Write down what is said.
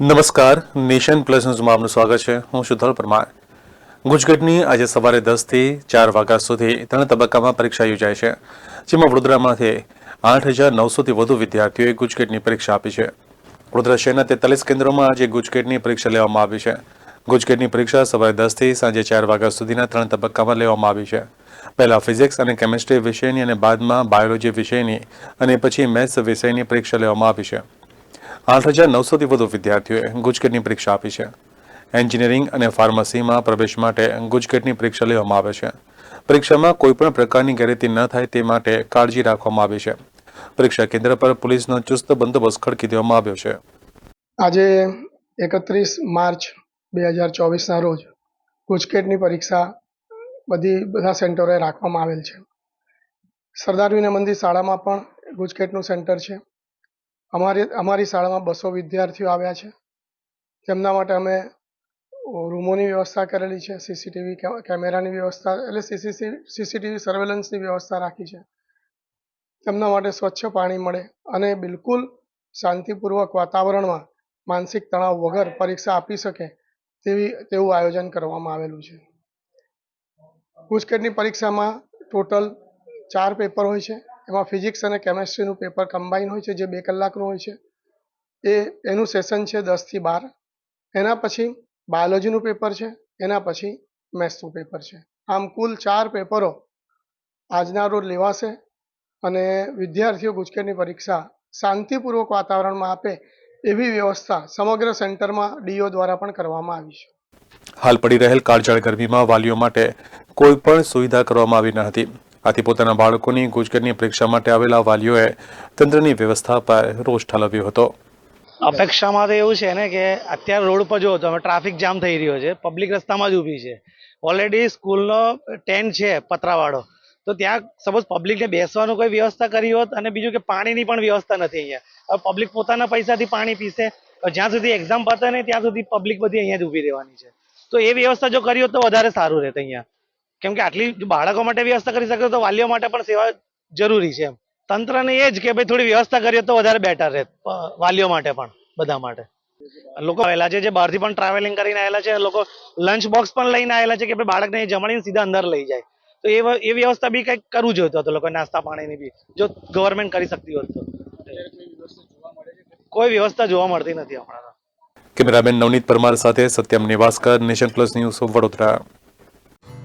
નમસ્કાર. Nation plus ન્યૂઝમાં આપનું સ્વાગત છે. હું શુદ્ધલ પરમાર. ગુજકેટની આજે સવારે દસથી ચાર વાગ્યા સુધી ત્રણ તબક્કામાં પરીક્ષા યોજાય છે, જેમાં વડોદરામાંથી આઠ હજાર નવસોથી વધુ વિદ્યાર્થીઓએ ગુજકેટની પરીક્ષા આપી છે. વડોદરા શહેરના તેતાલીસ કેન્દ્રોમાં આજે ગુજકેટની પરીક્ષા લેવામાં આવી છે. ગુજકેટની પરીક્ષા સવારે દસથી સાંજે ચાર વાગ્યા સુધીના ત્રણ તબક્કામાં લેવામાં આવી છે. પહેલા ફિઝિક્સ અને કેમિસ્ટ્રી વિષયની અને બાદમાં બાયોલોજી વિષયની અને પછી મેથ્સ વિષયની પરીક્ષા લેવામાં આવી છે. આઠ હજાર નવસોથી વધુ વિદ્યાર્થીઓએ ગુજકેટની પરીક્ષા આપી છે. એન્જિનિયરિંગ અને ફાર્મસીમાં પ્રવેશ માટે ગુજકેટની પરીક્ષા લેવામાં આવે છે. પરીક્ષામાં કોઈપણ પ્રકારની ગેરરીતિ ન થાય તે માટે કાળજી રાખવામાં આવી છે. પરીક્ષા કેન્દ્ર પર પોલીસનો ચુસ્ત બંદોબસ્ત ખડકી દેવામાં આવ્યો છે. આજે એકત્રીસ માર્ચ બે હજાર ચોવીસના રોજ ગુજકેટની પરીક્ષા બધી, બધા સેન્ટરોએ રાખવામાં આવેલ છે. સરદાર વિનય મંદિર શાળામાં પણ ગુજકેટનું સેન્ટર છે. અમારી અમારી શાળામાં બસો વિદ્યાર્થીઓ આવ્યા છે. તેમના માટે અમે રૂમોની વ્યવસ્થા કરેલી છે, સીસીટીવી કેમેરાની વ્યવસ્થા, એટલે સીસીટીવી સર્વેલન્સની વ્યવસ્થા રાખી છે. તેમના માટે સ્વચ્છ પાણી મળે અને બિલકુલ શાંતિપૂર્વક વાતાવરણમાં માનસિક તણાવ વગર પરીક્ષા આપી શકે તેવી, તેવું આયોજન કરવામાં આવેલું છે. ગુજકેટની પરીક્ષામાં ટોટલ ચાર પેપર હોય છે. એમાં ફિઝિક્સ અને કેમેસ્ટ્રીનું પેપર કમ્બાઈન હોય છે, જે બે કલાકનું હોય છે. એ, એનું સેશન છે દસથી બાર. એના પછી બાયોલોજીનું પેપર છે, એના પછી મેથ્સનું પેપર છે. આમ કુલ ચાર પેપરો આજના રોજ લેવાશે અને વિદ્યાર્થીઓ ગુજકેટની પરીક્ષા શાંતિપૂર્વક વાતાવરણમાં આપે એવી વ્યવસ્થા સમગ્ર સેન્ટરમાં ડીઓ દ્વારા પણ કરવામાં આવી છે. હાલ પડી રહેલ કાળઝાળ ગરમીમાં વાલીઓ માટે કોઈ પણ સુવિધા કરવામાં આવી ન હતી. આથી પોતાના બાળકોની ગુજકેટની પરીક્ષા માટે આવેલા વાલીઓએ તંત્રની વ્યવસ્થા પર રોષ ઠાલવ્યો હતો. અપેક્ષામાં તો એવું છે ને કે અત્યારે રોડ પર જો તમે ટ્રાફિક જામ થઈ રહ્યો છે. પબ્લિક રસ્તામાં જ ઊભી છે. ઓલરેડી સ્કૂલનો ટેન્ટ છે પતરાવાળો. તો ત્યાં સપોઝ પબ્લિકને બેસવાનું કોઈ વ્યવસ્થા કરી હોત અને બીજું કે પાણીની પણ વ્યવસ્થા નથી અહીંયા. હવે પબ્લિક પોતાના પૈસાથી પાણી પીશે. જ્યાં સુધી એક્ઝામ પતે નહીં ત્યાં સુધી પબ્લિક બધી અહીંયા જ ઊભી રહેવાની છે. તો એ વ્યવસ્થા જો કરી હોત તો વધારે સારું રહેત અહીંયા. કેમ કે આટલી બાળકો માટે વ્યવસ્થા કરી શકે તો વાલીઓ માટે પણ સેવા જરૂરી છે એમ. તંત્રને એ જ કે ભાઈ થોડી વ્યવસ્થા કરીએ તો વધારે બેટર રહે વાલીઓ માટે પણ, બધા માટે. લોકો આવેલા છે, જે બહારથી પણ ટ્રાવેલિંગ કરીને આવેલા છે લોકો લંચ બોક્સ પણ લઈને આવેલા છે કે ભાઈ બાળકને જમાડીને સીધા અંદર લઈ જાય. તો એ એ વ્યવસ્થા બી કંઈક કરવું જોઈતું હતું લોકો નાસ્તા પાણીની બી, જો ગવર્મેન્ટ કરી શકતી હોત તો. કોઈ વ્યવસ્થા જોવા મળતી નથી હમણાં કેમેરામેન નવનીત પરમાર સાથે Satyam Nivaskar, Nation Plus News, Vadodara.